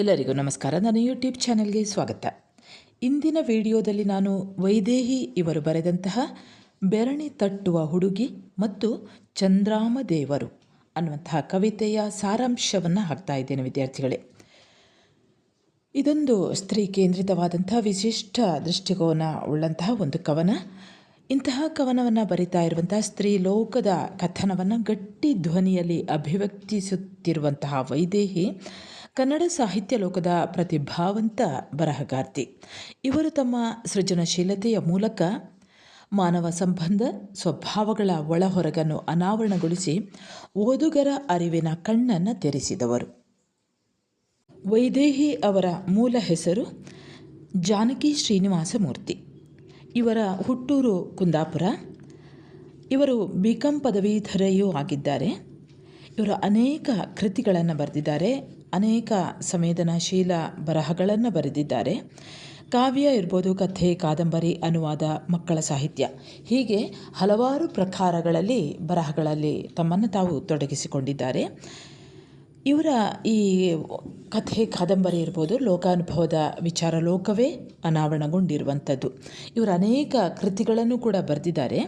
ಎಲ್ಲರಿಗೂ ನಮಸ್ಕಾರ. ನನ್ನ ಯೂಟ್ಯೂಬ್ ಚಾನೆಲ್ಗೆ ಸ್ವಾಗತ. ಇಂದಿನ ವಿಡಿಯೋದಲ್ಲಿ ನಾನು ವೈದೇಹಿ ಇವರು ಬರೆದಂತಹ ಬೆರಣಿ ತಟ್ಟುವ ಹುಡುಗಿ ಮತ್ತು ಚಂದ್ರಾಮ ದೇವರು ಅನ್ನುವಂತಹ ಕವಿತೆಯ ಸಾರಾಂಶವನ್ನು ಹಾಕ್ತಾ ಇದ್ದೇನೆ ವಿದ್ಯಾರ್ಥಿಗಳೇ. ಇದೊಂದು ಸ್ತ್ರೀ ಕೇಂದ್ರಿತವಾದಂಥ ವಿಶಿಷ್ಟ ದೃಷ್ಟಿಕೋನ ಉಳ್ಳಂತಹ ಒಂದು ಕವನ. ಇಂತಹ ಕವನವನ್ನು ಬರಿತಾ ಇರುವಂತಹ ಸ್ತ್ರೀ ಲೋಕದ ಕಥನವನ್ನು ಗಟ್ಟಿ ಧ್ವನಿಯಲ್ಲಿ ಅಭಿವ್ಯಕ್ತಿಸುತ್ತಿರುವಂತಹ ವೈದೇಹಿ ಕನ್ನಡ ಸಾಹಿತ್ಯ ಲೋಕದ ಪ್ರತಿಭಾವಂತ ಬರಹಗಾರ್ತಿ. ಇವರು ತಮ್ಮ ಸೃಜನಶೀಲತೆಯ ಮೂಲಕ ಮಾನವ ಸಂಬಂಧ, ಸ್ವಭಾವಗಳ ಒಳಹೊರಗನ್ನು ಅನಾವರಣಗೊಳಿಸಿ ಓದುಗರ ಅರಿವಿನ ಕಣ್ಣನ್ನು ತೆರೆಸಿದವರು. ವೈದೇಹಿ ಅವರ ಮೂಲ ಹೆಸರು ಜಾನಕಿ ಶ್ರೀನಿವಾಸ ಮೂರ್ತಿ ಇವರ ಹುಟ್ಟೂರು ಕುಂದಾಪುರ. ಇವರು ಬಿ ಕಾಂ ಪದವೀಧರೆಯೂ ಆಗಿದ್ದಾರೆ. ಇವರು ಅನೇಕ ಕೃತಿಗಳನ್ನು ಬರೆದಿದ್ದಾರೆ. ಅನೇಕ ಸಂವೇದನಾಶೀಲ ಬರಹಗಳನ್ನು ಬರೆದಿದ್ದಾರೆ. ಕಾವ್ಯ ಇರ್ಬೋದು, ಕಥೆ, ಕಾದಂಬರಿ ಅನುವಾದ ಮಕ್ಕಳ ಸಾಹಿತ್ಯ. ಹೀಗೆ ಹಲವಾರು ಪ್ರಕಾರಗಳಲ್ಲಿ ಬರಹಗಳಲ್ಲಿ ತಮ್ಮನ್ನು ತಾವು ತೊಡಗಿಸಿಕೊಂಡಿದ್ದಾರೆ. ಇವರ ಈ ಕಥೆ, ಕಾದಂಬರಿ ಇರ್ಬೋದು, ಲೋಕಾನುಭವದ ವಿಚಾರ ಲೋಕವೇ ಅನಾವರಣಗೊಂಡಿರುವಂಥದ್ದು. ಇವರು ಅನೇಕ ಕೃತಿಗಳನ್ನು ಕೂಡ ಬರೆದಿದ್ದಾರೆ.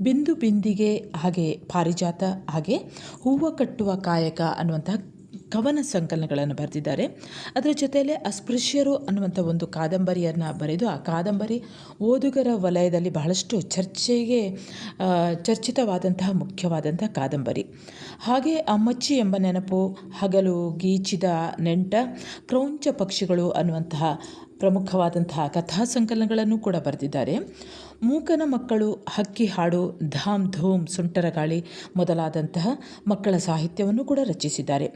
ಬಿಂದು ಬಿಂದಿಗೆ ಹಾಗೆ ಪಾರಿಜಾತ ಹಾಗೆ ಹೂವು ಕಟ್ಟುವ ಕಾಯಕ ಅನ್ನುವಂತಹ ಕವನ ಸಂಕಲನಗಳನ್ನು ಬರೆದಿದ್ದಾರೆ. ಅದರ ಜೊತೆಯಲ್ಲೇ ಅಸ್ಪೃಶ್ಯರು ಅನ್ನುವಂಥ ಒಂದು ಕಾದಂಬರಿಯನ್ನು ಬರೆದು, ಆ ಕಾದಂಬರಿ ಓದುಗರ ವಲಯದಲ್ಲಿ ಬಹಳಷ್ಟು ಚರ್ಚೆಗೆ ಚರ್ಚಿತವಾದಂತಹ ಮುಖ್ಯವಾದಂಥ ಕಾದಂಬರಿ. ಹಾಗೆ ಅಮ್ಮಚ್ಚಿ ಎಂಬ ನೆನಪು, ಹಗಲು, ಗೀಚಿದ ನೆಂಟ, ಕ್ರೌಂಚ ಪಕ್ಷಿಗಳು ಅನ್ನುವಂತಹ ಪ್ರಮುಖವಾದಂತಹ ಕಥಾ ಸಂಕಲನಗಳನ್ನು ಕೂಡ ಬರೆದಿದ್ದಾರೆ. ಮೂಕನ ಮಕ್ಕಳು ಹಕ್ಕಿ ಹಾಡು, ಧಾಮ್ ಧೂಮ್ ಸುಂಟರ ಗಾಳಿ ಮೊದಲಾದಂತಹ ಮಕ್ಕಳ ಸಾಹಿತ್ಯವನ್ನು ಕೂಡ ರಚಿಸಿದ್ದಾರೆ.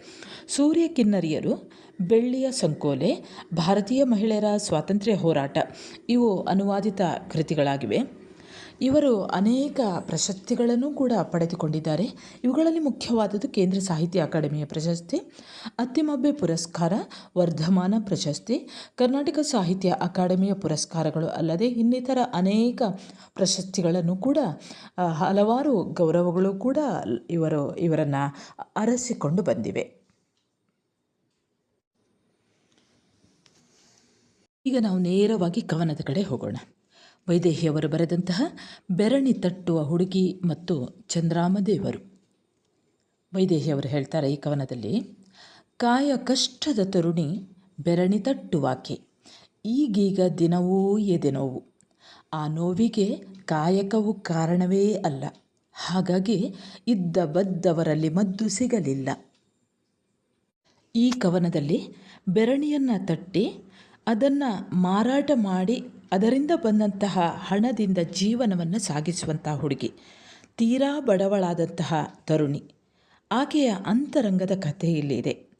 ಸೂರ್ಯ ಕಿನ್ನರಿಯರು, ಬೆಳ್ಳಿಯ ಸಂಕೋಲೆ, ಭಾರತೀಯ ಮಹಿಳೆಯರ ಸ್ವಾತಂತ್ರ್ಯ ಹೋರಾಟ, ಇವು ಅನುವಾದಿತ ಕೃತಿಗಳಾಗಿವೆ. ಇವರು ಅನೇಕ ಪ್ರಶಸ್ತಿಗಳನ್ನು ಕೂಡ ಪಡೆದುಕೊಂಡಿದ್ದಾರೆ. ಇವುಗಳಲ್ಲಿ ಮುಖ್ಯವಾದದ್ದು ಕೇಂದ್ರ ಸಾಹಿತ್ಯ ಅಕಾಡೆಮಿಯ ಪ್ರಶಸ್ತಿ, ಅತ್ತಿಮಬ್ಬೆ ಪುರಸ್ಕಾರ, ವರ್ಧಮಾನ ಪ್ರಶಸ್ತಿ, ಕರ್ನಾಟಕ ಸಾಹಿತ್ಯ ಅಕಾಡೆಮಿಯ ಪುರಸ್ಕಾರಗಳು ಅಲ್ಲದೆ ಇನ್ನಿತರ ಅನೇಕ ಪ್ರಶಸ್ತಿಗಳನ್ನು ಕೂಡ ಹಲವಾರು ಗೌರವಗಳು ಕೂಡ ಇವರು, ಇವರನ್ನು ಅರಸಿಕೊಂಡು ಬಂದಿವೆ. ಈಗ ನಾವು ನೇರವಾಗಿ ಕವನದ ಕಡೆ ಹೋಗೋಣ. ವೈದೇಹಿಯವರು ಬರೆದಂತಹ ಬೆರಣಿ ತಟ್ಟುವ ಹುಡುಗಿ ಮತ್ತು ಚಂದ್ರಾಮದೇವರು. ವೈದೇಹಿಯವರು ಹೇಳ್ತಾರೆ ಈ ಕವನದಲ್ಲಿ, ಕಾಯ ಕಷ್ಟದ ತರುಣಿ ಬೆರಣಿ ತಟ್ಟುವಾಕೆ, ಈಗೀಗ ದಿನವೂ ಎದೆ ನೋವು ಆ ನೋವಿಗೆ ಕಾಯಕವು ಕಾರಣವೇ ಅಲ್ಲ. ಹಾಗಾಗಿ ಇದ್ದ ಬದ್ದವರಲ್ಲಿ ಮದ್ದು ಸಿಗಲಿಲ್ಲ. ಈ ಕವನದಲ್ಲಿ ಬೆರಣಿಯನ್ನು ತಟ್ಟಿ ಅದನ್ನು ಮಾರಾಟ ಮಾಡಿ ಅದರಿಂದ ಬಂದಂತಹ ಹಣದಿಂದ ಜೀವನವನ್ನು ಸಾಗಿಸುವಂತಹ ಹುಡುಗಿ. ತೀರಾ ಬಡವಳಾದಂತಹ ತರುಣಿ. ಆಕೆಯ ಅಂತರಂಗದ ಕಥೆ ಇಲ್ಲಿದೆ.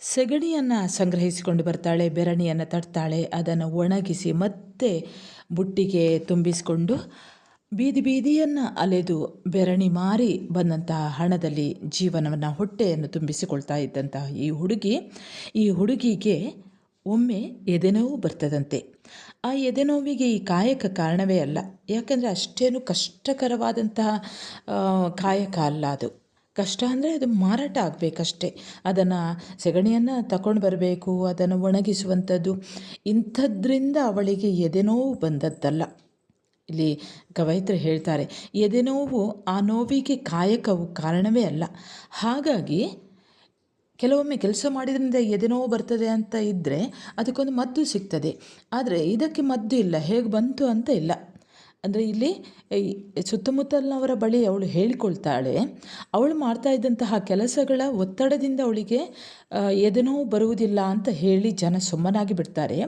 ಸೆಗಣಿಯನ್ನು ಸಂಗ್ರಹಿಸಿಕೊಂಡು ಬರ್ತಾಳೆ, ಬೆರಣಿಯನ್ನು ತಟ್ತಾಳೆ, ಅದನ್ನು ಒಣಗಿಸಿ ಮತ್ತೆ ಬುಟ್ಟಿಗೆ ತುಂಬಿಸಿಕೊಂಡು ಬೀದಿ ಬೀದಿಯನ್ನು ಅಲೆದು ಬೆರಣಿ ಮಾರಿ ಬಂದಂತಹ ಹಣದಲ್ಲಿ ಜೀವನವನ್ನು ಹೊಟ್ಟೆಯನ್ನು ತುಂಬಿಸಿಕೊಳ್ತಾ ಇದ್ದಂತಹ ಈ ಹುಡುಗಿ, ಈ ಹುಡುಗಿಗೆ ಒಮ್ಮೆ ಎದೆನೋವು ಬರ್ತದಂತೆ. ಆ ಎದೆನೋವಿಗೆ ಈ ಕಾಯಕ ಕಾರಣವೇ ಅಲ್ಲ. ಯಾಕಂದರೆ ಅಷ್ಟೇನು ಕಷ್ಟಕರವಾದಂತಹ ಕಾಯಕ ಅಲ್ಲ ಅದು. ಕಷ್ಟ ಅಂದರೆ ಅದು ಮಾರಾಟ ಆಗಬೇಕಷ್ಟೆ. ಅದನ್ನು ಸೆಗಣಿಯನ್ನು ತಗೊಂಡು ಬರಬೇಕು, ಅದನ್ನು ಒಣಗಿಸುವಂಥದ್ದು. ಇಂಥದ್ರಿಂದ ಅವಳಿಗೆ ಎದೆನೋವು ಬಂದದ್ದಲ್ಲ. ಇಲ್ಲಿ ಕವಯಿತ್ರಿ ಹೇಳ್ತಾರೆ, ಎದೆನೋವು ಆ ನೋವಿಗೆ ಕಾಯಕವು ಕಾರಣವೇ ಅಲ್ಲ. ಹಾಗಾಗಿ ಕೆಲವೊಮ್ಮೆ ಕೆಲಸ ಮಾಡಿದ್ರಿಂದ ಎದೆನೋವು ಬರ್ತದೆ ಅಂತ ಇದ್ದರೆ ಅದಕ್ಕೊಂದು ಮದ್ದು ಸಿಗ್ತದೆ. ಆದರೆ ಇದಕ್ಕೆ ಮದ್ದು ಇಲ್ಲ. ಹೇಗೆ ಬಂತು ಅಂತ ಇಲ್ಲ. ಅಂದರೆ ಇಲ್ಲಿ ಸುತ್ತಮುತ್ತಲಿನವರ ಬಳಿ ಅವಳು ಹೇಳಿಕೊಳ್ತಾಳೆ, ಅವಳು ಮಾಡ್ತಾ ಇದ್ದಂತಹ ಕೆಲಸಗಳ ಒತ್ತಡದಿಂದ ಅವಳಿಗೆ ಎದೆನೋವು ಬರುವುದಿಲ್ಲ ಅಂತ ಹೇಳಿ ಜನ ಸುಮ್ಮನಾಗಿ ಬಿಡ್ತಾರೆ.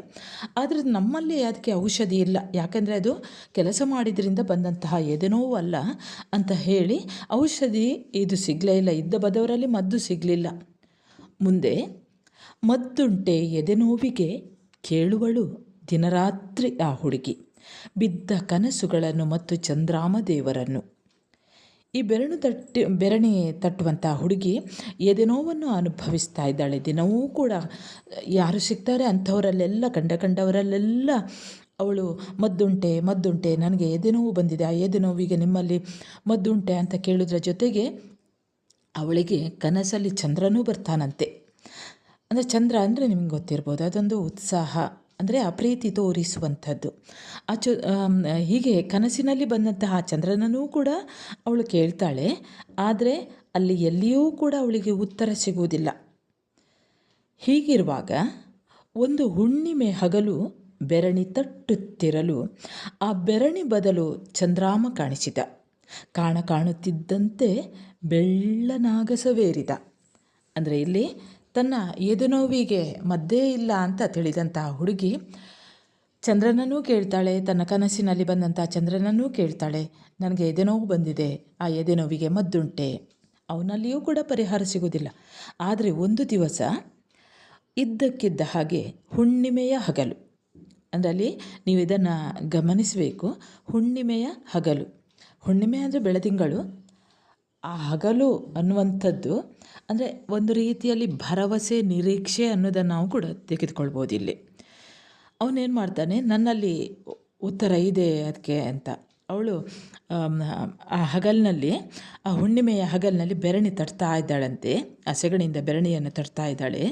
ಆದರೆ ನಮ್ಮಲ್ಲಿ ಅದಕ್ಕೆ ಔಷಧಿ ಇಲ್ಲ. ಯಾಕೆಂದರೆ ಅದು ಕೆಲಸ ಮಾಡಿದ್ರಿಂದ ಬಂದಂತಹ ಎದೆನೋವು ಅಲ್ಲ ಅಂತ ಹೇಳಿ ಔಷಧಿ ಇದು ಸಿಗಲೇ ಇಲ್ಲ. ಇದ್ದ ಬದವರಲ್ಲಿ ಮದ್ದು ಸಿಗಲಿಲ್ಲ. ಮುಂದೆ ಮದ್ದುಂಟೆ ಎದೆನೋವಿಗೆ ಕೇಳುವಳು ದಿನರಾತ್ರಿ ಆ ಹುಡುಗಿ. ಬಿದ್ದ ಕನಸುಗಳನ್ನು ಮತ್ತು ಚಂದ್ರಾಮದೇವರನ್ನು. ಈ ಬೆರಣು ತಟ್ಟಿ, ಬೆರಣಿ ತಟ್ಟುವಂಥ ಹುಡುಗಿ ಎದೆನೋವನ್ನು ಅನುಭವಿಸ್ತಾ ಇದ್ದಾಳೆ. ದಿನವೂ ಕೂಡ ಯಾರು ಸಿಗ್ತಾರೆ ಅಂಥವರಲ್ಲೆಲ್ಲ, ಕಂಡ ಕಂಡವರಲ್ಲೆಲ್ಲ ಅವಳು, ಮದ್ದುಂಟೆ ಮದ್ದುಂಟೆ, ನನಗೆ ಎದೆನೋವು ಬಂದಿದೆ, ಆ ಎದೆನೋವಿಗೆ ನಿಮ್ಮಲ್ಲಿ ಮದ್ದುಂಟೆ ಅಂತ ಕೇಳಿದ್ರ ಜೊತೆಗೆ ಅವಳಿಗೆ ಕನಸಲ್ಲಿ ಚಂದ್ರನೂ ಬರ್ತಾನಂತೆ. ಅಂದರೆ ಚಂದ್ರ ಅಂದರೆ ನಿಮ್ಗೆ ಗೊತ್ತಿರ್ಬೋದು, ಅದೊಂದು ಉತ್ಸಾಹ, ಅಂದರೆ ಅಪ್ರೀತಿ ತೋರಿಸುವಂಥದ್ದು. ಆ ಚು ಹೀಗೆ ಕನಸಿನಲ್ಲಿ ಬಂದಂತಹ ಆ ಕೂಡ ಅವಳು ಕೇಳ್ತಾಳೆ. ಆದರೆ ಅಲ್ಲಿ ಎಲ್ಲಿಯೂ ಕೂಡ ಅವಳಿಗೆ ಉತ್ತರ ಸಿಗುವುದಿಲ್ಲ. ಹೀಗಿರುವಾಗ ಒಂದು ಹುಣ್ಣಿಮೆ ಹಗಲು ಬೆರಣಿ ತಟ್ಟುತ್ತಿರಲು ಆ ಬೆರಣಿ ಬದಲು ಚಂದ್ರಾಮ ಕಾಣಿಸಿದ. ಕಾಣ ಕಾಣುತ್ತಿದ್ದಂತೆ ಬೆಳ್ಳನಾಗಸವೇರಿದ. ಅಂದರೆ ಇಲ್ಲಿ ತನ್ನ ಎದೆನೋವಿಗೆ ಮದ್ದೇ ಇಲ್ಲ ಅಂತ ತಿಳಿದಂತಹ ಹುಡುಗಿ ಚಂದ್ರನನ್ನೂ ಕೇಳ್ತಾಳೆ, ತನ್ನ ಕನಸಿನಲ್ಲಿ ಬಂದಂಥ ಚಂದ್ರನನ್ನೂ ಕೇಳ್ತಾಳೆ, ನನಗೆ ಎದೆನೋವು ಬಂದಿದೆ, ಆ ಎದೆನೋವಿಗೆ ಮದ್ದುಂಟೆ. ಅವನಲ್ಲಿಯೂ ಕೂಡ ಪರಿಹಾರ ಸಿಗೋದಿಲ್ಲ ಆದರೆ ಒಂದು ದಿವಸ ಇದ್ದಕ್ಕಿದ್ದ ಹಾಗೆ ಹುಣ್ಣಿಮೆಯ ಹಗಲು. ಅಂದರೆ ಅಲ್ಲಿ ನೀವು ಇದನ್ನು ಗಮನಿಸಬೇಕು, ಹುಣ್ಣಿಮೆಯ ಹಗಲು. ಹುಣ್ಣಿಮೆ ಅಂದರೆ ಬೆಳದಿಂಗಳು. ಆ ಹಗಲು ಅನ್ನುವಂಥದ್ದು, ಅಂದರೆ ಒಂದು ರೀತಿಯಲ್ಲಿ ಭರವಸೆ, ನಿರೀಕ್ಷೆ ಅನ್ನೋದನ್ನು ನಾವು ಕೂಡ ತೆಗೆದುಕೊಳ್ಬೋದು ಇಲ್ಲಿ. ಅವನೇನು ಮಾಡ್ತಾನೆ, ನನ್ನಲ್ಲಿ ಉತ್ತರ ಇದೆ ಅದಕ್ಕೆ ಅಂತ. ಅವಳು ಆ ಹಗಲಿನಲ್ಲಿ, ಆ ಹುಣ್ಣಿಮೆಯ ಹಗಲಿನಲ್ಲಿ ಬೆರಣಿ ತಟ್ತಾ ಇದ್ದಾಳಂತೆ, ಆ ಸೆಗಣಿಯಿಂದ ಬೆರಣಿಯನ್ನು ತಟ್ತಾ ಇದ್ದಾಳೆ.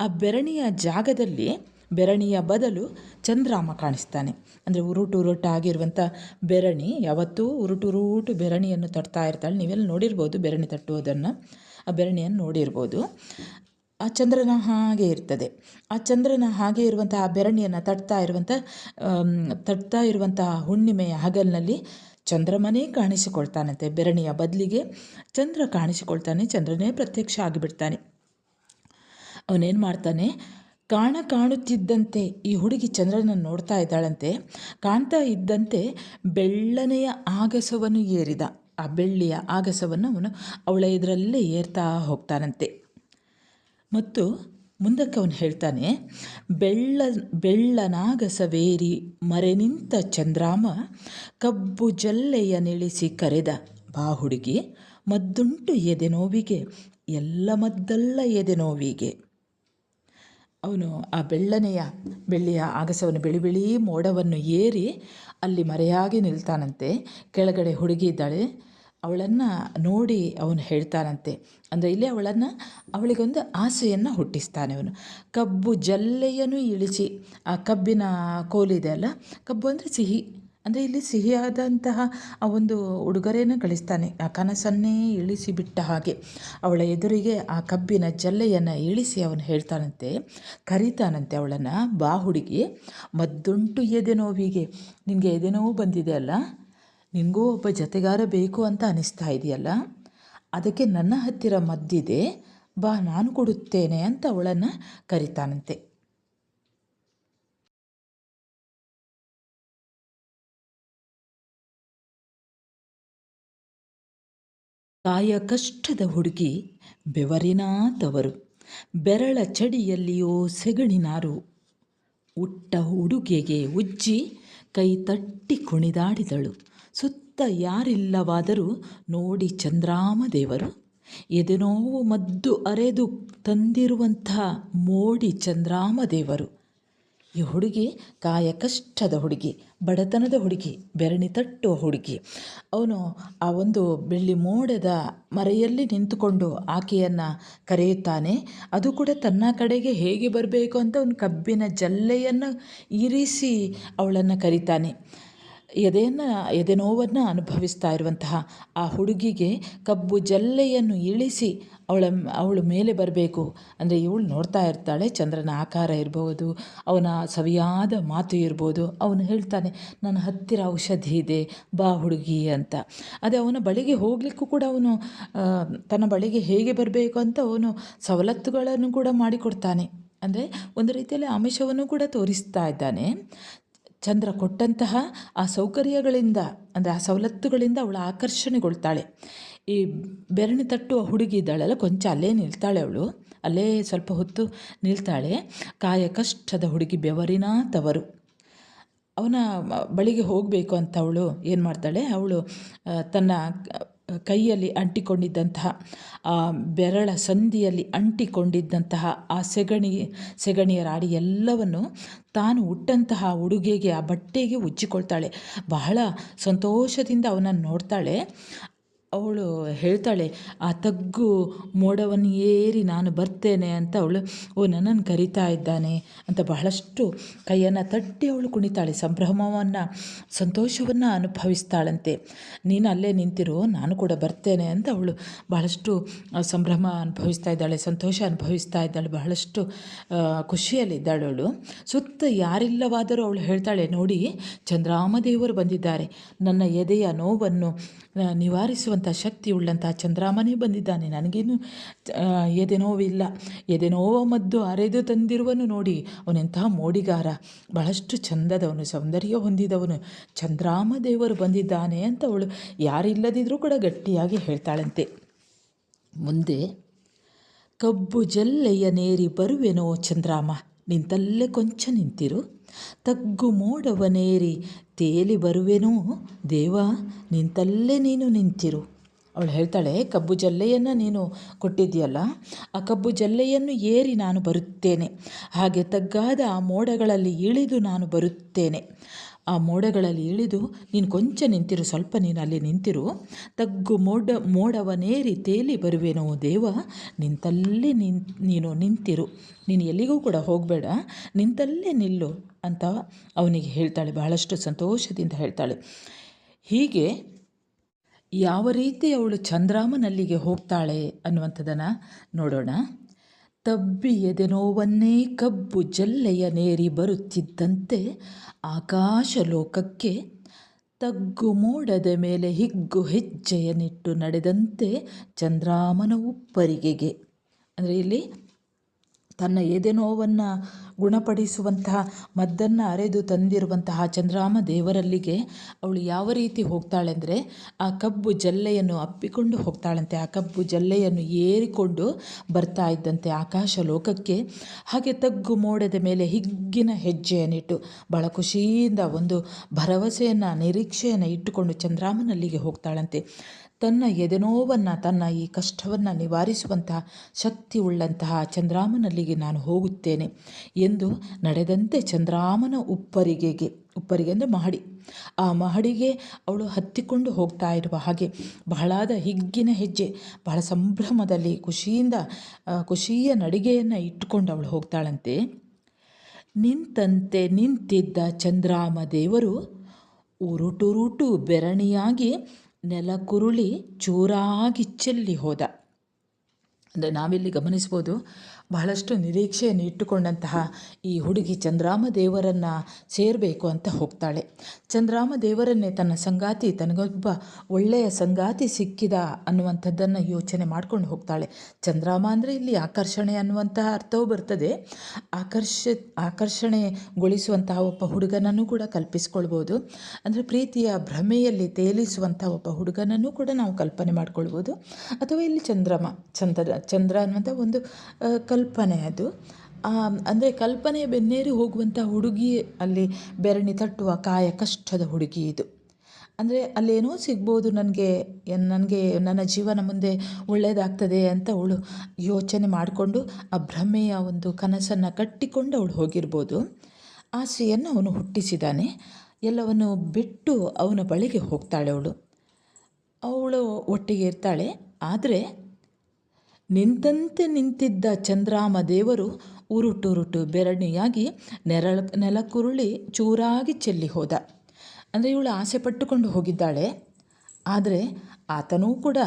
ಆ ಬೆರಣಿಯ ಜಾಗದಲ್ಲಿ ಬೆರಣಿಯ ಬದಲು ಚಂದ್ರಾಮ ಕಾಣಿಸ್ತಾನೆ. ಅಂದರೆ ಉರುಟು ಉರುಟಾಗಿರುವಂಥ ಬೆರಣಿ, ಯಾವತ್ತೂ ಉರುಟು ಉರುಟು ಬೆರಣಿಯನ್ನು ತಟ್ತಾ ಇರ್ತಾಳೆ. ನೀವೆಲ್ಲ ನೋಡಿರ್ಬೋದು ಬೆರಣಿ ತಟ್ಟುವುದನ್ನು. ಆ ಬೆರಣಿಯನ್ನು ನೋಡಿರ್ಬೋದು. ಆ ಚಂದ್ರನ ಹಾಗೆ ಇರ್ತದೆ. ಆ ಚಂದ್ರನ ಹಾಗೆ ಇರುವಂಥ ಆ ಬೆರಣಿಯನ್ನು ತಟ್ತಾ ಇರುವಂಥ ತಟ್ತಾ ಇರುವಂಥ ಹುಣ್ಣಿಮೆಯ ಹಗಲಿನಲ್ಲಿ ಚಂದ್ರಮನೇ ಕಾಣಿಸಿಕೊಳ್ತಾನಂತೆ. ಬೆರಣಿಯ ಬದಲಿಗೆ ಚಂದ್ರ ಕಾಣಿಸಿಕೊಳ್ತಾನೆ. ಚಂದ್ರನೇ ಪ್ರತ್ಯಕ್ಷ ಆಗಿಬಿಡ್ತಾನೆ. ಅವನೇನು ಮಾಡ್ತಾನೆ? ಕಾಣ ಕಾಣುತ್ತಿದ್ದಂತೆ ಈ ಹುಡುಗಿ ಚಂದ್ರನನ್ನು ನೋಡ್ತಾ ಇದ್ದಾಳಂತೆ. ಕಾಣ್ತಾ ಇದ್ದಂತೆ ಬೆಳ್ಳನೆಯ ಆಗಸವನ್ನು ಏರಿದ. ಆ ಬೆಳ್ಳಿಯ ಆಗಸವನ್ನು ಅವನು ಅವಳ ಇದರಲ್ಲೇ ಏರ್ತಾ ಹೋಗ್ತಾನಂತೆ. ಮತ್ತು ಮುಂದಕ್ಕೆ ಅವನು ಹೇಳ್ತಾನೆ, ಬೆಳ್ಳ, ಬೆಳ್ಳನಾಗಸವೇರಿ ಮರೆ ನಿಂತ ಚಂದ್ರಾಮ, ಕಬ್ಬು ಜಲ್ಲೆಯ ನಿಳಿಸಿ ಕರೆದ ಬಾ ಹುಡುಗಿ, ಮದ್ದುಂಟು ಎದೆ ನೋವಿಗೆ, ಎಲ್ಲ ಮದ್ದಲ್ಲ ಎದೆ ನೋವಿಗೆ. ಅವನು ಆ ಬೆಳ್ಳನೆಯ ಬೆಳ್ಳಿಯ ಆಗಸವನ್ನು ಬಿಳಿ ಬಿಳಿ ಮೋಡವನ್ನು ಏರಿ ಅಲ್ಲಿ ಮರೆಯಾಗಿ ನಿಲ್ತಾನಂತೆ. ಕೆಳಗಡೆ ಹುಡುಗಿ ಇದ್ದಾಳೆ. ಅವಳನ್ನು ನೋಡಿ ಅವನು ಹೇಳ್ತಾನಂತೆ. ಅಂದರೆ ಇಲ್ಲಿ ಅವಳನ್ನು, ಅವಳಿಗೊಂದು ಆಸೆಯನ್ನು ಹುಟ್ಟಿಸ್ತಾನೆ ಅವನು. ಕಬ್ಬು ಜಲ್ಲೆಯನ್ನು ಇಳಿಸಿ, ಆ ಕಬ್ಬಿನ ಕೋಲಿದೆ ಅಲ್ಲ ಕಬ್ಬು ಅಂದರೆ ಸಿಹಿ. ಅಂದರೆ ಇಲ್ಲಿ ಸಿಹಿಯಾದಂತಹ ಆ ಒಂದು ಉಡುಗೊರೆಯನ್ನು ಕಳಿಸ್ತಾನೆ ಆ ಕನಸನ್ನೇ ಇಳಿಸಿಬಿಟ್ಟ ಹಾಗೆ ಅವಳ ಎದುರಿಗೆ ಆ ಕಬ್ಬಿನ ಜಲ್ಲೆಯನ್ನು ಇಳಿಸಿ ಅವನು ಹೇಳ್ತಾನಂತೆ, ಕರೀತಾನಂತೆ ಅವಳನ್ನು, ಬಾ ಹುಡುಗಿ, ಮದ್ದುಂಟು ಎದೆ ನೋವಿಗೆ. ನಿನಗೆ ಎದೆ ನೋವು ಬಂದಿದೆ ಅಲ್ಲ? ನಿನಗೂ ಒಬ್ಬ ಜತೆಗಾರ ಬೇಕು ಅಂತ ಅನಿಸ್ತಾ ಇದೆಯಲ್ಲ? ಅದಕ್ಕೆ ನನ್ನ ಹತ್ತಿರ ಮದ್ದಿದೆ, ಬಾ ನಾನು ಕೊಡುತ್ತೇನೆ ಅಂತ ಅವಳನ್ನು ಕರಿತಾನಂತೆ. ಕಾಯ ಕಷ್ಟದ ಹುಡುಗಿ ಬೆವರಿನ ತವರು ಬೆರಳ ಚಡಿಯಲ್ಲಿಯೋ ಸೆಗಣಿನಾರು. ಉಟ್ಟ ಉಡುಗೆಗೆ ಉಜ್ಜಿ ಕೈ ತಟ್ಟಿ ಕುಣಿದಾಡಿದಳು. ಸುತ್ತ ಯಾರಿಲ್ಲವಾದರೂ ನೋಡಿ ಚಂದ್ರಾಮ ದೇವರು ಎದೆನೋವು ಮದ್ದು ಅರೆದು ತಂದಿರುವಂಥ ಮೋಡಿ ಚಂದ್ರಾಮ ದೇವರು ಈ ಹುಡುಗಿ ಕಾಯ ಕಷ್ಟದ ಹುಡುಗಿ, ಬಡತನದ ಹುಡುಗಿ, ಬೆರಣಿ ತಟ್ಟುವ ಹುಡುಗಿ. ಅವನು ಆ ಒಂದು ಬೆಳ್ಳಿ ಮೋಡದ ಮರೆಯಲ್ಲಿ ನಿಂತುಕೊಂಡು ಆಕೆಯನ್ನು ಕರೆಯುತ್ತಾನೆ, ಅದು ಕೂಡ ತನ್ನ ಕಡೆಗೆ ಹೇಗೆ ಬರಬೇಕು? ಅಂತ ಅವನು ಕಬ್ಬಿನ ಜಲ್ಲೆಯನ್ನು ಇರಿಸಿ ಅವಳನ್ನು ಕರೀತಾನೆ. ಎದೆಯನ್ನು, ಎದೆ ನೋವನ್ನು ಅನುಭವಿಸ್ತಾ ಇರುವಂತಹ ಆ ಹುಡುಗಿಗೆ ಕಬ್ಬು ಜಲ್ಲೆಯನ್ನು ಇಳಿಸಿ ಅವಳ, ಅವಳು ಮೇಲೆ ಬರಬೇಕು. ಅಂದರೆ ಇವಳು ನೋಡ್ತಾ ಇರ್ತಾಳೆ, ಚಂದ್ರನ ಆಕಾರ ಇರ್ಬೋದು, ಅವನ ಸವಿಯಾದ ಮಾತು ಇರ್ಬೋದು. ಅವನು ಹೇಳ್ತಾನೆ, ನನ್ನ ಹತ್ತಿರ ಔಷಧಿ ಇದೆ, ಬಾ ಹುಡುಗಿ ಅಂತ. ಅದೇ ಅವನ ಬಳಿಗೆ ಹೋಗಲಿಕ್ಕೂ ಕೂಡ ಅವನು ತನ್ನ ಬಳಿಗೆ ಹೇಗೆ ಬರಬೇಕು ಅಂತ ಅವನು ಸವಲತ್ತುಗಳನ್ನು ಕೂಡ ಮಾಡಿಕೊಡ್ತಾನೆ. ಅಂದರೆ ಒಂದು ರೀತಿಯಲ್ಲಿ ಆಮಿಷವನ್ನು ಕೂಡ ತೋರಿಸ್ತಾ ಇದ್ದಾನೆ. ಚಂದ್ರ ಕೊಟ್ಟಂತಹ ಆ ಸೌಕರ್ಯಗಳಿಂದ, ಅಂದರೆ ಆ ಸವಲತ್ತುಗಳಿಂದ ಅವಳು ಆಕರ್ಷಣೆಗೊಳ್ತಾಳೆ. ಈ ಬೆರಣಿ ತಟ್ಟುವ ಹುಡುಗಿ ಇದ್ದಾಳಲ್ಲ ಕೊಂಚ ಅಲ್ಲೇ ನಿಲ್ತಾಳೆ ಅವಳು. ಅಲ್ಲೇ ಸ್ವಲ್ಪ ಹೊತ್ತು ನಿಲ್ತಾಳೆ. ಕಾಯ ಕಷ್ಟದ ಹುಡುಗಿ ಬೆವರಿನ ತವರು. ಅವನ ಬಳಿಗೆ ಹೋಗಬೇಕು ಅಂತ ಅವಳು ಏನು ಮಾಡ್ತಾಳೆ, ಅವಳು ತನ್ನ ಕೈಯಲ್ಲಿ ಅಂಟಿಕೊಂಡಿದ್ದಂತಹ, ಆ ಬೆರಳ ಸಂದಿಯಲ್ಲಿ ಅಂಟಿಕೊಂಡಿದ್ದಂತಹ ಆ ಸೆಗಣಿ, ಸೆಗಣಿಯ ರಾಡಿ ಎಲ್ಲವನ್ನು ತಾನು ಉಟ್ಟಂತಹ ಉಡುಗೆಗೆ, ಆ ಬಟ್ಟೆಗೆ ಉಜ್ಜಿಕೊಳ್ತಾಳೆ. ಬಹಳ ಸಂತೋಷದಿಂದ ಅವನನ್ನು ನೋಡ್ತಾಳೆ. ಅವಳು ಹೇಳ್ತಾಳೆ ಆ ತಗ್ಗು ಮೋಡವನ್ನು ಏರಿ ನಾನು ಬರ್ತೇನೆ ಅಂತ ಅವಳು ಓ ನನ್ನನ್ನು ಕರಿತಾ ಇದ್ದಾನೆ ಅಂತ ಬಹಳಷ್ಟು ಕೈಯನ್ನು ತಟ್ಟಿ ಅವಳು ಕುಣಿತಾಳೆ ಸಂಭ್ರಮವನ್ನು ಸಂತೋಷವನ್ನು ಅನುಭವಿಸ್ತಾಳಂತೆ. ನೀನು ಅಲ್ಲೇ ನಿಂತಿರೋ ನಾನು ಕೂಡ ಬರ್ತೇನೆ ಅಂತ ಅವಳು ಬಹಳಷ್ಟು ಸಂಭ್ರಮ ಅನುಭವಿಸ್ತಾ ಇದ್ದಾಳೆ ಸಂತೋಷ ಅನುಭವಿಸ್ತಾ ಇದ್ದಾಳೆ ಬಹಳಷ್ಟು ಖುಷಿಯಲ್ಲಿದ್ದಾಳು ಅವಳು. ಸುತ್ತ ಯಾರಿಲ್ಲವಾದರೂ ಅವಳು ಹೇಳ್ತಾಳೆ ನೋಡಿ ಚಂದ್ರಾಮದೇವರು ಬಂದಿದ್ದಾರೆ. ನನ್ನ ಎದೆಯ ನೋವನ್ನು ಆ, ನಿವಾರಿಸುವಂಥ ಶಕ್ತಿ ಉಳ್ಳಂಥ ಚಂದ್ರಾಮನೇ ಬಂದಿದ್ದಾನೆ. ನನಗೇನು ಎದೆನೋವಿಲ್ಲ ಎದೆನೋವ ಎದೆ ನೋವ ಮದ್ದು ಅರೆದು ತಂದಿರುವನು ನೋಡಿ. ಅವನೆಂತಹ ಮೋಡಿಗಾರ. ಬಹಳಷ್ಟು ಚಂದದವನು, ಸೌಂದರ್ಯ ಹೊಂದಿದವನು. ಚಂದ್ರಾಮ ದೇವರು ಬಂದಿದ್ದಾನೆ ಅಂತ ಅವಳು ಯಾರಿಲ್ಲದಿದ್ದರೂ ಕೂಡ ಗಟ್ಟಿಯಾಗಿ ಹೇಳ್ತಾಳಂತೆ. ಮುಂದೆ, ಕಬ್ಬು ಜಲ್ಲೆಯ ನೇರಿ ಬರುವೆನೋ ಚಂದ್ರಾಮ. ನಿಂತಲ್ಲೇ ಕೊಂಚ ನಿಂತಿರು. ತಗ್ಗು ಮೋಡವನೇರಿ ತೇಲಿ ಬರುವೆನೋ. ದೇವ, ನಿಂತಲ್ಲೇ ನೀನು ನಿಂತಿರು. ಅವಳು ಹೇಳ್ತಾಳೆ, ಕಬ್ಬು ಜಲ್ಲೆಯನ್ನು ನೀನು ಕೊಟ್ಟಿದ್ದೀಯಲ್ಲ, ಆ ಕಬ್ಬು ಜಲ್ಲೆಯನ್ನು ಏರಿ ನಾನು ಬರುತ್ತೇನೆ. ಹಾಗೆ ತಗ್ಗಾದ ಆ ಮೋಡಗಳಲ್ಲಿ ಇಳಿದು ನಾನು ಬರುತ್ತೇನೆ. ಆ ಮೋಡಗಳಲ್ಲಿ ಇಳಿದು, ನೀನು ಕೊಂಚ ನಿಂತಿರು, ಸ್ವಲ್ಪ ನೀನು ಅಲ್ಲಿ ನಿಂತಿರು. ತಗ್ಗು ಮೋಡ ಮೋಡವನೇರಿ ತೇಲಿ ಬರುವೆನೋ ದೇವ, ನಿಂತಲ್ಲೇ ನಿನ್, ನೀನು ನಿಂತಿರು. ನೀನು ಎಲ್ಲಿಗೂ ಕೂಡ ಹೋಗಬೇಡ, ನಿಂತಲ್ಲೇ ನಿಲ್ಲು ಅಂತ ಅವನಿಗೆ ಹೇಳ್ತಾಳೆ, ಬಹಳಷ್ಟು ಸಂತೋಷದಿಂದ ಹೇಳ್ತಾಳೆ. ಹೀಗೆ ಯಾವ ರೀತಿ ಅವಳು ಚಂದ್ರಾಮನಲ್ಲಿಗೆ ಹೋಗ್ತಾಳೆ ಅನ್ನುವಂಥದ್ದನ್ನು ನೋಡೋಣ. ತಬ್ಬಿ ಎದೆ ನೋವನ್ನೇ ಕಬ್ಬು ಜಲ್ಲೆಯ ನೇರಿ ಬರುತ್ತಿದ್ದಂತೆ ಆಕಾಶ ಲೋಕಕ್ಕೆ ತಗ್ಗು ಮೂಡದ ಮೇಲೆ ಹಿಗ್ಗು ಹೆಜ್ಜೆಯನ್ನಿಟ್ಟು ನಡೆದಂತೆ ಚಂದ್ರಾಮನ ಉಪ್ಪರಿಗೆಗೆ. ಅಂದರೆ ಇಲ್ಲಿ ತನ್ನ ಎದೆ ನೋವನ್ನು ಗುಣಪಡಿಸುವಂತಹ ಮದ್ದನ್ನು ಅರೆದು ತಂದಿರುವಂತಹ ಚಂದ್ರಾಮ ದೇವರಲ್ಲಿಗೆ ಅವಳು ಯಾವ ರೀತಿ ಹೋಗ್ತಾಳೆ ಅಂದರೆ ಆ ಕಬ್ಬು ಜಲ್ಲೆಯನ್ನು ಅಪ್ಪಿಕೊಂಡು ಹೋಗ್ತಾಳಂತೆ. ಆ ಕಬ್ಬು ಜಲ್ಲೆಯನ್ನು ಏರಿಕೊಂಡು ಬರ್ತಾ ಇದ್ದಂತೆ ಆಕಾಶ ಲೋಕಕ್ಕೆ. ಹಾಗೆ ತಗ್ಗು ಮೋಡದ ಮೇಲೆ ಹಿಗ್ಗಿನ ಹೆಜ್ಜೆಯನ್ನಿಟ್ಟು ಬಹಳ ಖುಷಿಯಿಂದ ಒಂದು ಭರವಸೆಯನ್ನು, ನಿರೀಕ್ಷೆಯನ್ನು ಇಟ್ಟುಕೊಂಡು ಚಂದ್ರಾಮನಲ್ಲಿಗೆ ಹೋಗ್ತಾಳಂತೆ. ತನ್ನ ಎದೆನೋವನ್ನು, ತನ್ನ ಈ ಕಷ್ಟವನ್ನು ನಿವಾರಿಸುವಂತಹ ಶಕ್ತಿ ಉಳ್ಳಂತಹ ಚಂದ್ರಾಮನಲ್ಲಿಗೆ ನಾನು ಹೋಗುತ್ತೇನೆ. ಎಂದು ನಡೆದಂತೆ ಚಂದ್ರಾಮನ ಉಪ್ಪರಿಗೆಗೆ, ಉಪ್ಪರಿಗೆ ಅಂದರೆ ಮಹಡಿ. ಆ ಮಹಡಿಗೆ ಅವಳು ಹತ್ತಿಕೊಂಡು ಹೋಗ್ತಾ ಇರುವ ಹಾಗೆ ಬಹಳಾದ ಹಿಗ್ಗಿನ ಹೆಜ್ಜೆ, ಬಹಳ ಸಂಭ್ರಮದಲ್ಲಿ ಖುಷಿಯಿಂದ ಖುಷಿಯ ನಡಿಗೆಯನ್ನು ಇಟ್ಟುಕೊಂಡು ಅವಳು ಹೋಗ್ತಾಳಂತೆ. ನಿಂತಂತೆ ನಿಂತಿದ್ದ ಚಂದ್ರಾಮ ದೇವರು ಉರುಟುರುಟು ಬೆರಣಿಯಾಗಿ ನೆಲಕುರುಳಿ ಚೂರಾಗಿ ಚೆಲ್ಲಿ ಹೋದ. ಅಂದರೆ ನಾವಿಲ್ಲಿ ಗಮನಿಸ್ಬೋದು ಬಹಳಷ್ಟು ನಿರೀಕ್ಷೆಯನ್ನು ಇಟ್ಟುಕೊಂಡಂತಹ ಈ ಹುಡುಗಿ ಚಂದ್ರಾಮ ದೇವರನ್ನು ಸೇರಬೇಕು ಅಂತ ಹೋಗ್ತಾಳೆ. ಚಂದ್ರಾಮ ದೇವರನ್ನೇ ತನ್ನ ಸಂಗಾತಿ, ತನಗೊಬ್ಬ ಒಳ್ಳೆಯ ಸಂಗಾತಿ ಸಿಕ್ಕಿದ ಅನ್ನುವಂಥದ್ದನ್ನು ಯೋಚನೆ ಮಾಡ್ಕೊಂಡು ಹೋಗ್ತಾಳೆ. ಚಂದ್ರಾಮ ಅಂದರೆ ಇಲ್ಲಿ ಆಕರ್ಷಣೆ ಅನ್ನುವಂತಹ ಅರ್ಥವೂ ಬರ್ತದೆ. ಆಕರ್ಷ, ಆಕರ್ಷಣೆಗೊಳಿಸುವಂತಹ ಒಬ್ಬ ಹುಡುಗನನ್ನು ಕೂಡ ಕಲ್ಪಿಸ್ಕೊಳ್ಬೋದು. ಅಂದರೆ ಪ್ರೀತಿಯ ಭ್ರಮೆಯಲ್ಲಿ ತೇಲಿಸುವಂಥ ಒಬ್ಬ ಹುಡುಗನನ್ನು ಕೂಡ ನಾವು ಕಲ್ಪನೆ ಮಾಡ್ಕೊಳ್ಬೋದು. ಅಥವಾ ಇಲ್ಲಿ ಚಂದ್ರಮ, ಚಂದ್ರ ಚಂದ್ರ ಅನ್ನುವಂಥ ಒಂದು ಕಲ್ಪನೆ ಅದು. ಅಂದರೆ ಕಲ್ಪನೆ ಬೆನ್ನೇರಿ ಹೋಗುವಂಥ ಹುಡುಗಿ ಅಲ್ಲಿ ಬೆರಣಿ ತಟ್ಟುವ ಕಾಯ ಕಷ್ಟದ ಹುಡುಗಿ ಇದು. ಅಂದರೆ ಅಲ್ಲೇನೋ ಸಿಗ್ಬೋದು ನನಗೆ ನನಗೆ ನನ್ನ ಜೀವನ ಮುಂದೆ ಒಳ್ಳೆಯದಾಗ್ತದೆ ಅಂತ ಅವಳು ಯೋಚನೆ ಮಾಡಿಕೊಂಡು ಆ ಭ್ರಮೆಯ ಒಂದು ಕನಸನ್ನು ಕಟ್ಟಿಕೊಂಡು ಅವಳು ಹೋಗಿರ್ಬೋದು. ಆಸೆಯನ್ನು ಅವನು ಹುಟ್ಟಿಸಿದ್ದಾನೆ ಎಲ್ಲವನ್ನು ಬಿಟ್ಟು ಅವನ ಬಳಿಗೆ ಹೋಗ್ತಾಳೆ ಅವಳು. ಅವಳು ಒಟ್ಟಿಗೆ ಇರ್ತಾಳೆ. ಆದರೆ ನಿಂತಂತೆ ನಿಂತಿದ್ದ ಚಂದ್ರಾಮ ದೇವರು ಉರುಟುರುಟು ಬೆರಣಿಯಾಗಿ ನೆರಳ ನೆಲಕುರುಳಿ ಚೂರಾಗಿ ಚೆಲ್ಲಿ ಹೋದ. ಅಂದರೆ ಇವಳು ಆಸೆ ಪಟ್ಟುಕೊಂಡು ಹೋಗಿದ್ದಾಳೆ. ಆದರೆ ಆತನೂ ಕೂಡ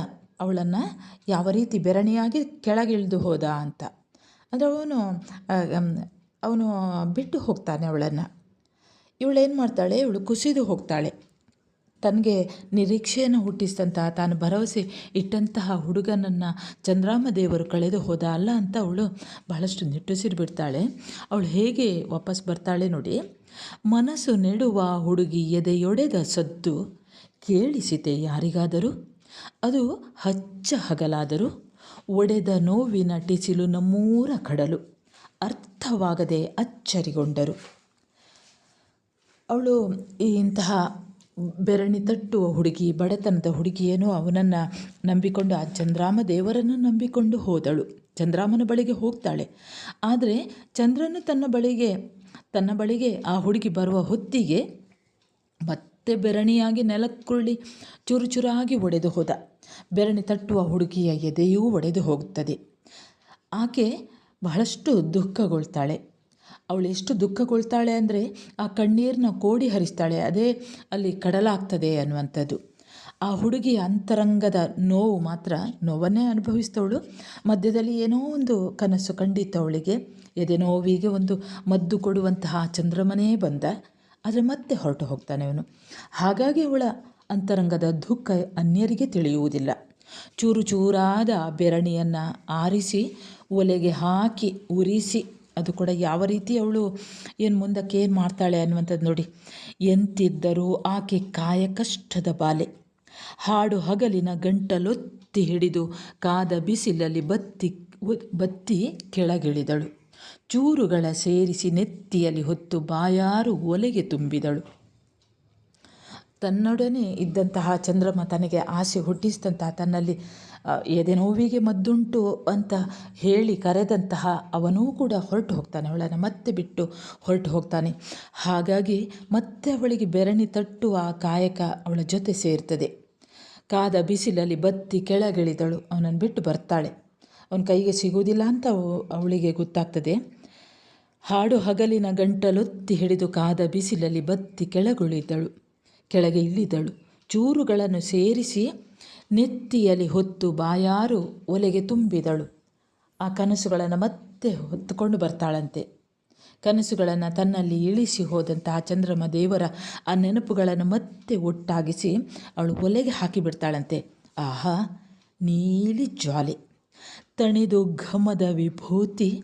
ಅವಳನ್ನು ಯಾವ ರೀತಿ ಬೆರಣಿಯಾಗಿ ಕೆಳಗಿಳಿದು ಹೋದ ಅಂತ. ಅಂದರೆ ಅವನು ಅವನು ಬಿಟ್ಟು ಹೋಗ್ತಾನೆ ಅವಳನ್ನು. ಇವಳೇನು ಮಾಡ್ತಾಳೆ? ಇವಳು ಕುಸಿದು ಹೋಗ್ತಾಳೆ. ತನಗೆ ನಿರೀಕ್ಷೆಯನ್ನು ಹುಟ್ಟಿಸಿದಂತಹ ತಾನು ಭರವಸೆ ಇಟ್ಟಂತಹ ಹುಡುಗನನ್ನು ಚಂದ್ರಾಮ ದೇವರು ಕಳೆದು ಹೋದ ಅಲ್ಲ ಅಂತ ಅವಳು ಬಹಳಷ್ಟು ನಿಟ್ಟುಸಿರು ಬಿಡ್ತಾಳೆ ಅವಳು ಹೇಗೆ ವಾಪಸ್ ಬರ್ತಾಳೆ ನೋಡಿ, ಮನಸ್ಸು ನೆಡುವ ಹುಡುಗಿ ಎದೆಯೊಡೆದ ಸದ್ದು, ಕೇಳಿಸಿತೆ ಯಾರಿಗಾದರೂ? ಅದು ಹಚ್ಚ ಹಗಲಾದರೂ? ಒಡೆದ ನೋವಿನ ಟಿಸಿಲು ನಮ್ಮೂರ ಕಡಲು, ಅರ್ಥವಾಗದೆ ಅಚ್ಚರಿಗೊಂಡರು. ಅವಳು ಇಂತಹ ಬೆರಣಿ ತಟ್ಟುವ ಹುಡುಗಿ, ಬಡತನದ ಹುಡುಗಿಯೇನೋ ಅವನನ್ನು ನಂಬಿಕೊಂಡು ಆ ಚಂದ್ರಾಮ ದೇವರನ್ನು ನಂಬಿಕೊಂಡು ಹೋದಳು. ಚಂದ್ರಾಮನ ಬಳಿಗೆ ಹೋಗ್ತಾಳೆ. ಆದರೆ ಚಂದ್ರನು ತನ್ನ ಬಳಿಗೆ ತನ್ನ ಬಳಿಗೆ ಆ ಹುಡುಗಿ ಬರುವ ಹೊತ್ತಿಗೆ ಮತ್ತೆ ಬೆರಣಿಯಾಗಿ ನೆಲಕ್ಕುರುಳಿ ಚುರುಚುರಾಗಿ ಒಡೆದು ಹೋದ. ಬೆರಣಿ ತಟ್ಟುವ ಹುಡುಗಿಯ ಎದೆಯೂ ಒಡೆದು ಹೋಗುತ್ತದೆ. ಆಕೆ ಬಹಳಷ್ಟು ದುಃಖಗೊಳ್ತಾಳೆ. ಅವಳು ಎಷ್ಟು ದುಃಖಗೊಳ್ತಾಳೆ ಅಂದರೆ ಆ ಕಣ್ಣೀರನ್ನ ಕೋಡಿ ಹರಿಸ್ತಾಳೆ, ಅದೇ ಅಲ್ಲಿ ಕಡಲಾಗ್ತದೆ ಅನ್ನುವಂಥದ್ದು. ಆ ಹುಡುಗಿಯ ಅಂತರಂಗದ ನೋವು ಮಾತ್ರ ನೋವನ್ನೇ ಅನುಭವಿಸ್ತವಳು. ಮಧ್ಯದಲ್ಲಿ ಏನೋ ಒಂದು ಕನಸು ಕಂಡಿತ್ತು ಅವಳಿಗೆ. ಎದೆ ನೋವಿಗೆ ಒಂದು ಮದ್ದು ಕೊಡುವಂತಹ ಚಂದ್ರಮನೇ ಬಂದ. ಆದರೆ ಮತ್ತೆ ಹೊರಟು ಹೋಗ್ತಾನೆ ಅವನು. ಹಾಗಾಗಿ ಅವಳ ಅಂತರಂಗದ ದುಃಖ ಅನ್ಯರಿಗೆ ತಿಳಿಯುವುದಿಲ್ಲ. ಚೂರು ಚೂರಾದ ಬೆರಣಿಯನ್ನು ಆರಿಸಿ, ಒಲೆಗೆ ಹಾಕಿ ಉರಿಸಿ ಅದು ಕೂಡ ಯಾವ ರೀತಿ ಅವಳು ಏನು ಮುಂದಕ್ಕೆ ಏನು ಮಾಡ್ತಾಳೆ ಅನ್ನುವಂಥದ್ದು ನೋಡಿ. ಎಂತಿದ್ದರೂ ಆಕೆ ಕಾಯ ಕಷ್ಟದ ಬಾಲೆ. ಹಾಡು ಹಗಲಿನ ಗಂಟಲೊತ್ತಿ ಹಿಡಿದು ಕಾದ ಬಿಸಿಲಲ್ಲಿ ಬತ್ತಿ ಬತ್ತಿ ಕೆಳಗಿಳಿದಳು. ಚೂರುಗಳ ಸೇರಿಸಿ ನೆತ್ತಿಯಲ್ಲಿ ಹೊತ್ತು ಬಾಯಾರು ಒಲೆಗೆ ತುಂಬಿದಳು. ತನ್ನೊಡನೆ ಇದ್ದಂತಹ ಚಂದ್ರಮ್ಮ ತನಗೆ ಆಸೆ ಹುಟ್ಟಿಸಿದಂತಹ ತನ್ನಲ್ಲಿ ಎದೆ ನೋವಿಗೆ ಮದ್ದುಂಟು ಅಂತ ಹೇಳಿ ಕರೆದಂತಹ ಅವನೂ ಕೂಡ ಹೊರಟು ಹೋಗ್ತಾನೆ. ಅವಳನ್ನು ಮತ್ತೆ ಬಿಟ್ಟು ಹೊರಟು ಹೋಗ್ತಾನೆ. ಹಾಗಾಗಿ ಮತ್ತೆ ಅವಳಿಗೆ ಬೆರಣಿ ತಟ್ಟುವ ಆ ಕಾಯಕ ಅವಳ ಜೊತೆ ಸೇರ್ತದೆ. ಕಾದ ಬಿಸಿಲಲ್ಲಿ ಬತ್ತಿ ಕೆಳಗಿಳಿದಳು. ಅವನನ್ನು ಬಿಟ್ಟು ಬರ್ತಾಳೆ. ಅವನ ಕೈಗೆ ಸಿಗುವುದಿಲ್ಲ ಅಂತ ಅವಳಿಗೆ ಗೊತ್ತಾಗ್ತದೆ. ಹಾಡು ಹಗಲಿನ ಗಂಟಲೊತ್ತಿ ಹಿಡಿದು ಕಾದ ಬಿಸಿಲಲ್ಲಿ ಬತ್ತಿ ಕೆಳಗುಳಿದಳು. ಕೆಳಗೆ ಇಳಿದಳು. ಚೂರುಗಳನ್ನು ಸೇರಿಸಿ ನೆತ್ತಿಯಲ್ಲಿ ಹೊತ್ತು ಬಾಯಾರು ಒಲೆಗೆ ತುಂಬಿದಳು. ಆ ಕನಸುಗಳನ್ನು ಮತ್ತೆ ಹೊತ್ತುಕೊಂಡು ಬರ್ತಾಳಂತೆ. ಕನಸುಗಳನ್ನು ತನ್ನಲ್ಲಿ ಇಳಿಸಿ ಹೋದಂತಹ ಚಂದ್ರಮ ದೇವರ ಆ ನೆನಪುಗಳನ್ನು ಮತ್ತೆ ಒಟ್ಟಾಗಿಸಿ ಅವಳು ಒಲೆಗೆ ಹಾಕಿಬಿಡ್ತಾಳಂತೆ ಆಹಾ, ನೀಲಿ ಜ್ವಾಲೆ. ತಣಿದು ಘಮದ ವಿಭೂತಿ.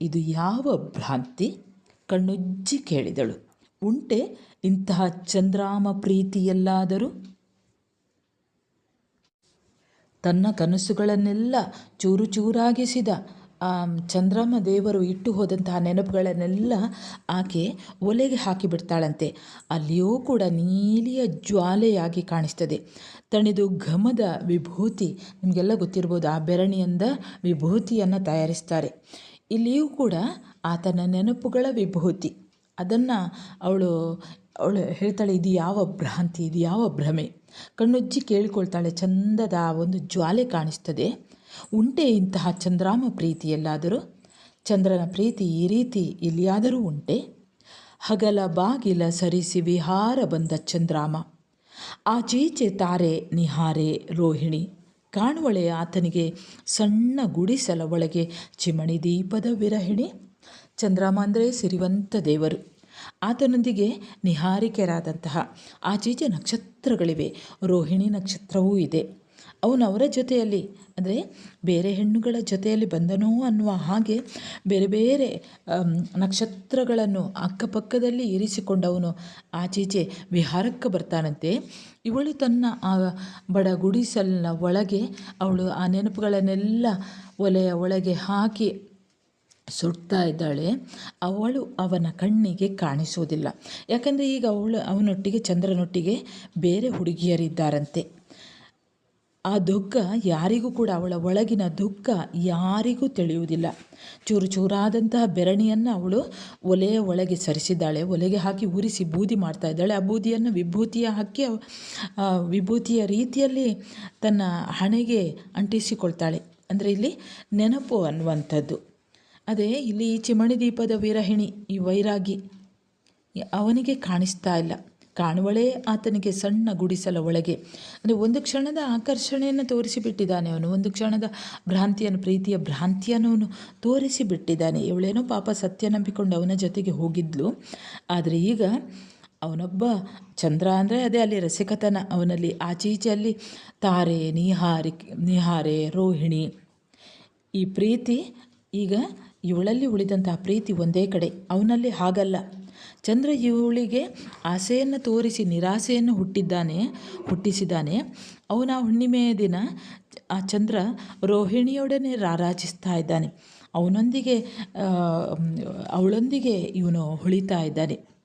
ಇದು ಯಾವ ಭ್ರಾಂತಿ? ಕಣ್ಣುಜ್ಜಿ ಕೇಳಿದಳು. ಉಂಟೆ ಇಂತಹ ಚಂದ್ರಾಮ ಪ್ರೀತಿಯಲ್ಲಾದರೂ? ತನ್ನ ಕನಸುಗಳನ್ನೆಲ್ಲ ಚೂರು ಚೂರಾಗಿಸಿದ, ಆ ಚಂದ್ರಮ್ಮ ದೇವರು ಇಟ್ಟು ಹೋದಂತಹ ನೆನಪುಗಳನ್ನೆಲ್ಲ ಆಕೆ ಒಲೆಗೆ ಹಾಕಿಬಿಡ್ತಾಳಂತೆ. ಅಲ್ಲಿಯೂ ಕೂಡ ನೀಲಿಯ ಜ್ವಾಲೆಯಾಗಿ ಕಾಣಿಸ್ತದೆ. ತಣಿದು ಘಮದ ವಿಭೂತಿ, ನಿಮಗೆಲ್ಲ ಗೊತ್ತಿರ್ಬೋದು, ಆ ಬೆರಣಿಯಿಂದ ವಿಭೂತಿಯನ್ನು ತಯಾರಿಸ್ತಾರೆ. ಇಲ್ಲಿಯೂ ಕೂಡ ಆತನ ನೆನಪುಗಳ ವಿಭೂತಿ. ಅದನ್ನು ಅವಳು ಅವಳು ಹೇಳ್ತಾಳೆ, ಇದು ಯಾವ ಭ್ರಾಂತಿ, ಇದು ಯಾವ ಭ್ರಮೆ? ಕಣ್ಣುಜ್ಜಿ ಕೇಳಿಕೊಳ್ತಾಳೆ, ಚಂದದ ಒಂದು ಜ್ವಾಲೆ ಕಾಣಿಸ್ತದೆ. ಉಂಟೆ ಇಂತಹ ಚಂದ್ರಾಮ ಪ್ರೀತಿಯಲ್ಲಾದರೂ ಚಂದ್ರನ ಪ್ರೀತಿ ಈ ರೀತಿ ಎಲ್ಲಿಯಾದರೂ ಉಂಟೆ? ಹಗಲ ಬಾಗಿಲ ಸರಿಸಿ ವಿಹಾರ ಬಂದ ಚಂದ್ರಾಮ. ಆಚೀಚೆ ತಾರೆ ನಿಹಾರೆ ರೋಹಿಣಿ. ಕಾಣುವಳೆ ಆತನಿಗೆ ಸಣ್ಣ ಗುಡಿಸಲ ಒಳಗೆ ಚಿಮಣಿ ದೀಪದ ವಿರಹಿಣಿ. ಚಂದ್ರಾಮ ಅಂದರೆ ಸಿರಿವಂತ ದೇವರು. ಆತನೊಂದಿಗೆ ನಿಹಾರಿಕೆರಾದಂತಹ ಆಚೀಚೆ ನಕ್ಷತ್ರಗಳಿವೆ. ರೋಹಿಣಿ ನಕ್ಷತ್ರವೂ ಇದೆ. ಅವನು ಅವರ ಜೊತೆಯಲ್ಲಿ, ಅಂದರೆ ಬೇರೆ ಹೆಣ್ಣುಗಳ ಜೊತೆಯಲ್ಲಿ ಬಂದನೋ ಅನ್ನುವ ಹಾಗೆ ಬೇರೆ ಬೇರೆ ನಕ್ಷತ್ರಗಳನ್ನು ಅಕ್ಕಪಕ್ಕದಲ್ಲಿ ಇರಿಸಿಕೊಂಡವನು ಆಚೀಚೆ ವಿಹಾರಕ್ಕೆ ಬರ್ತಾನಂತೆ. ಇವಳು ತನ್ನ, ಆ ಬಡ ಗುಡಿಸಲಿನ ಒಳಗೆ ಅವಳು ಆ ನೆನಪುಗಳನ್ನೆಲ್ಲ ಒಲೆಯ ಒಳಗೆ ಹಾಕಿ ಸುಡ್ತಾ ಇದ್ದಾಳೆ, ಅವಳು ಅವನ ಕಣ್ಣಿಗೆ ಕಾಣಿಸುವುದಿಲ್ಲ. ಯಾಕಂದರೆ ಈಗ ಅವಳು ಅವನೊಟ್ಟಿಗೆ, ಚಂದ್ರನೊಟ್ಟಿಗೆ ಬೇರೆ ಹುಡುಗಿಯರಿದ್ದಾರಂತೆ. ಆ ದುಃಖ ಯಾರಿಗೂ ಕೂಡ, ಅವಳ ಒಳಗಿನ ದುಃಖ ಯಾರಿಗೂ ತಿಳಿಯುವುದಿಲ್ಲ. ಚೂರು ಚೂರಾದಂತಹ ಬೆರಣಿಯನ್ನು ಅವಳು ಒಲೆಯ ಒಳಗೆ ಸರಿಸಿದ್ದಾಳೆ. ಒಲೆಗೆ ಹಾಕಿ ಉರಿಸಿ ಬೂದಿ ಮಾಡ್ತಾ ಇದ್ದಾಳೆ. ಆ ಬೂದಿಯನ್ನು ವಿಭೂತಿಯ ಹಾಕಿ ವಿಭೂತಿಯ ರೀತಿಯಲ್ಲಿ ತನ್ನ ಹಣೆಗೆ ಅಂಟಿಸಿಕೊಳ್ತಾಳೆ. ಅಂದರೆ ಇಲ್ಲಿ ನೆನಪು ಅನ್ನುವಂಥದ್ದು. ಅದೇ ಇಲ್ಲಿ ಚಿಮಣಿ ದೀಪದ ವಿರಹಿಣಿ, ಈ ವೈರಾಗಿ. ಅವನಿಗೆ ಕಾಣಿಸ್ತಾ ಇಲ್ಲ. ಕಾಣುವಳೇ ಆತನಿಗೆ ಸಣ್ಣ ಗುಡಿಸಲ ಒಳಗೆ. ಅಂದರೆ ಒಂದು ಕ್ಷಣದ ಆಕರ್ಷಣೆಯನ್ನು ತೋರಿಸಿಬಿಟ್ಟಿದ್ದಾನೆ ಅವನು. ಒಂದು ಕ್ಷಣದ ಭ್ರಾಂತಿಯನ್ನು, ಪ್ರೀತಿಯ ಭ್ರಾಂತಿಯನ್ನು ಅವನು ತೋರಿಸಿಬಿಟ್ಟಿದ್ದಾನೆ. ಇವಳೇನೋ ಪಾಪ ಸತ್ಯ ನಂಬಿಕೊಂಡು ಅವನ ಜೊತೆಗೆ ಹೋಗಿದ್ಲು. ಆದರೆ ಈಗ ಅವನೊಬ್ಬ ಚಂದ್ರ ಅಂದರೆ ಅದೇ ಅಲ್ಲಿ ರಸಿಕತನ. ಅವನಲ್ಲಿ ಆಚೀಚೆಯಲ್ಲಿ ತಾರೆ, ನಿಹಾರಿ, ನಿಹಾರೆ, ರೋಹಿಣಿ. ಈ ಪ್ರೀತಿ ಈಗ ಇವಳಲ್ಲಿ ಉಳಿದಂತಹ ಪ್ರೀತಿ ಒಂದೇ ಕಡೆ. ಅವನಲ್ಲಿ ಹಾಗಲ್ಲ. ಚಂದ್ರ ಇವಳಿಗೆ ಆಸೆಯನ್ನು ತೋರಿಸಿ ನಿರಾಸೆಯನ್ನು ಹುಟ್ಟಿದ್ದಾನೆ ಹುಟ್ಟಿಸಿದ್ದಾನೆ ಅವನ ಹುಣ್ಣಿಮೆಯ ದಿನ ಆ ಚಂದ್ರ ರೋಹಿಣಿಯೊಡನೆ ರಾರಾಜಿಸ್ತಾ ಇದ್ದಾನೆ. ಅವನೊಂದಿಗೆ ಅವಳೊಂದಿಗೆ ಇವನು ಹೊಳಿತಾ ಇದ್ದಾನೆ.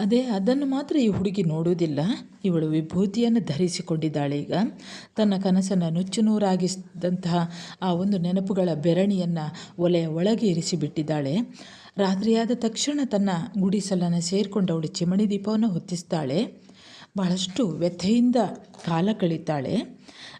ಅದೇ ಅದನ್ನು ಮಾತ್ರ ಈ ಹುಡುಗಿ ನೋಡುವುದಿಲ್ಲ. ಇವಳು ವಿಭೂತಿಯನ್ನು ಧರಿಸಿಕೊಂಡಿದ್ದಾಳೆ ಈಗ. ತನ್ನ ಕನಸನ್ನು ನುಚ್ಚು ನೂರಾಗಿಸಿದಂತಹ ಆ ಒಂದು ನೆನಪುಗಳ ಬೆರಣಿಯನ್ನು ಒಲೆಯ ಒಳಗೆ ಇರಿಸಿಬಿಟ್ಟಿದ್ದಾಳೆ. ರಾತ್ರಿಯಾದ ತಕ್ಷಣ ತನ್ನ ಗುಡಿಸಲನ್ನು ಸೇರಿಕೊಂಡು ಅವಳು ಚಿಮಣಿ ದೀಪವನ್ನು ಹೊತ್ತಿಸ್ತಾಳೆ. ಬಹಳಷ್ಟು ವ್ಯಥೆಯಿಂದ ಕಾಲ ಕಳೀತಾಳೆ.